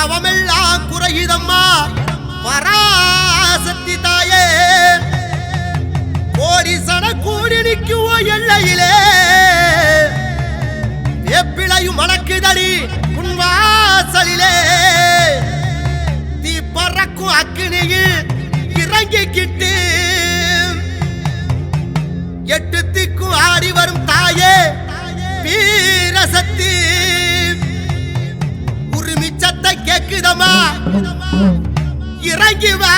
பாவமெல்லாம் குறையுதம்மா பராசக்தி தாயே. கோடி சன கூடி நிற்குவோ எல்லையிலே. எப்பிழையும் மணக்குதடி உன் வாசலிலே தீ பறக்கும் அக்கினியில் இறங்கிக்கிட்டு. எட்டு திக்கும் ஆடி வரும் தாயே வீரசக்தி. இருக்குதம்மா இறங்கி வா